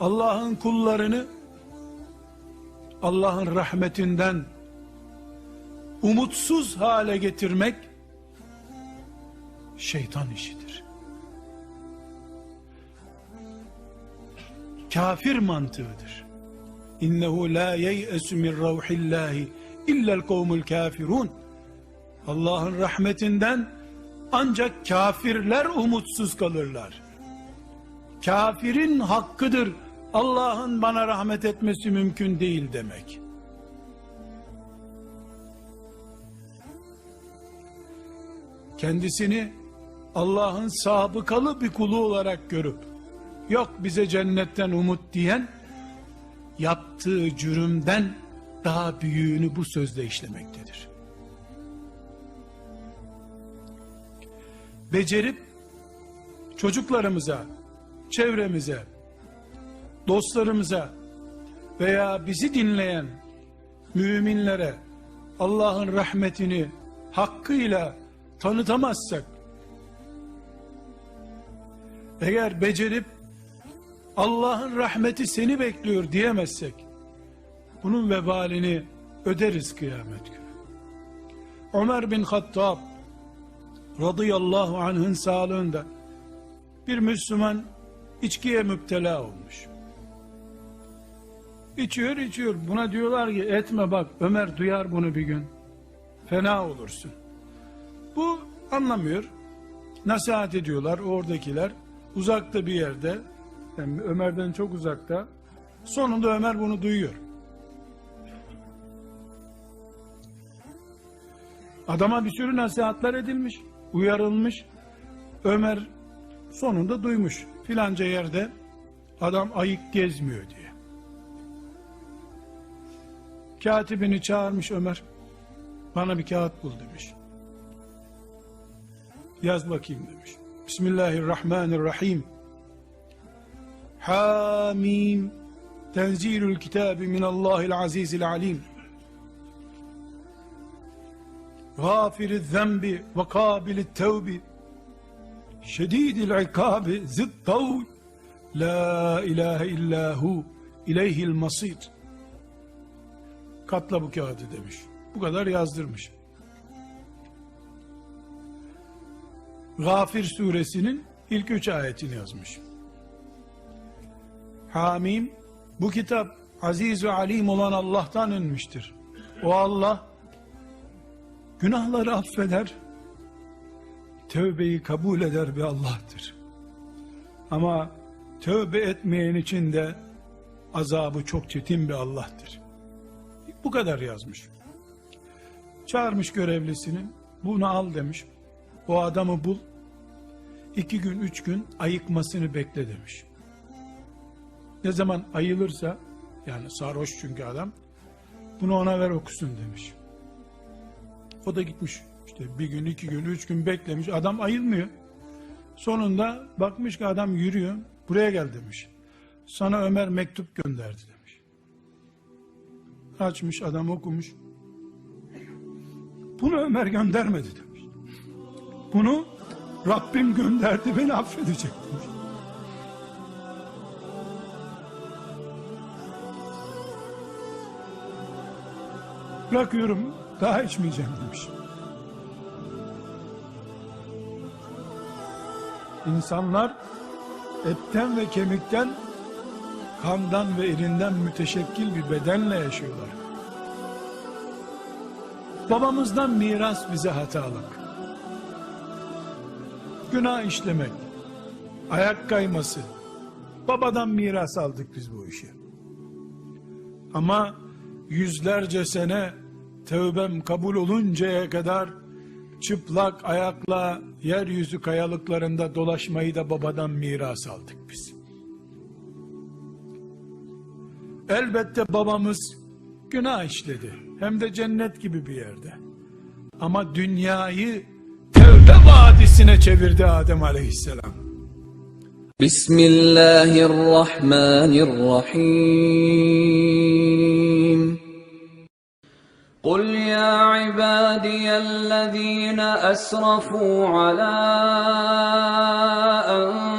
Allah'ın kullarını Allah'ın rahmetinden umutsuz hale getirmek şeytan işidir. Kafir mantığıdır. İnnehu la yeyesu min ravhillahi illel kavmul kafirun. Allah'ın rahmetinden ancak kafirler umutsuz kalırlar. Kafirin hakkıdır Allah'ın bana rahmet etmesi mümkün değil demek. Kendisini Allah'ın sabıkalı bir kulu olarak görüp yok bize cennetten umut diyen yaptığı cürümden daha büyüğünü bu sözle işlemektedir. Becerip çocuklarımıza, çevremize, dostlarımıza veya bizi dinleyen müminlere Allah'ın rahmetini hakkıyla tanıtamazsak eğer becerip Allah'ın rahmeti seni bekliyor diyemezsek bunun vebalini öderiz kıyamet günü. Ömer bin Hattab radıyallahu anh'ın sağlığında bir Müslüman içkiye müptela olmuş. İçiyor içiyor. Buna diyorlar ki etme bak Ömer duyar bunu bir gün. Fena olursun. Bu anlamıyor. Nasihat ediyorlar oradakiler. Uzakta bir yerde. Yani Ömer'den çok uzakta. Sonunda Ömer bunu duyuyor. Adama bir sürü nasihatler edilmiş, uyarılmış. Ömer sonunda duymuş. Filanca yerde adam ayık gezmiyor diye. Katibini çağırmış Ömer. Bana bir kağıt bul demiş. Yaz bakayım demiş. Bismillahirrahmanirrahim. Hamim. Tenzilül kitabi minallahil azizil alim. غافر الذنب وقابل التوب شديد العقاب ذي الطول لا إله إلا هو إليه المصير katla bu kağıdı demiş. Bu kadar yazdırmış. Gafir suresinin ilk üç ayetini yazmış. Hamim, bu kitap aziz ve alim olan Allah'tan inmiştir. O Allah, günahları affeder, tövbeyi kabul eder bir Allah'tır. Ama tövbe etmeyen için de azabı çok çetin bir Allah'tır. Bu kadar yazmış. Çağırmış görevlisini, bunu al demiş. O adamı bul, iki gün, üç gün ayıkmasını bekle demiş. Ne zaman ayılırsa, yani sarhoş çünkü adam, bunu ona ver okusun demiş. O da gitmiş işte bir gün, iki gün, üç gün beklemiş. Adam ayılmıyor. Sonunda bakmış ki adam yürüyor. Buraya gel demiş. Sana Ömer mektup gönderdi demiş. Açmış adam okumuş. Bunu Ömer göndermedi demiş. Bunu Rabbim gönderdi beni affedecek demiş. Bırakıyorum daha içmeyeceğim demiş. İnsanlar etten ve kemikten, kandan ve irinden müteşekkil bir bedenle yaşıyorlar. Babamızdan miras bize hatalık. Günah işlemek, ayak kayması. Babadan miras aldık biz bu işi. Ama yüzlerce sene tövbem kabul oluncaya kadar çıplak ayakla yeryüzü kayalıklarında dolaşmayı da babadan miras aldık Elbette babamız günah işledi. Hem de cennet gibi bir yerde. Ama dünyayı tevbe vadisine çevirdi Adem aleyhisselam. بسم الله الرحمن الرحيم قل يا عبادي الذين أسرفوا على أنفسهم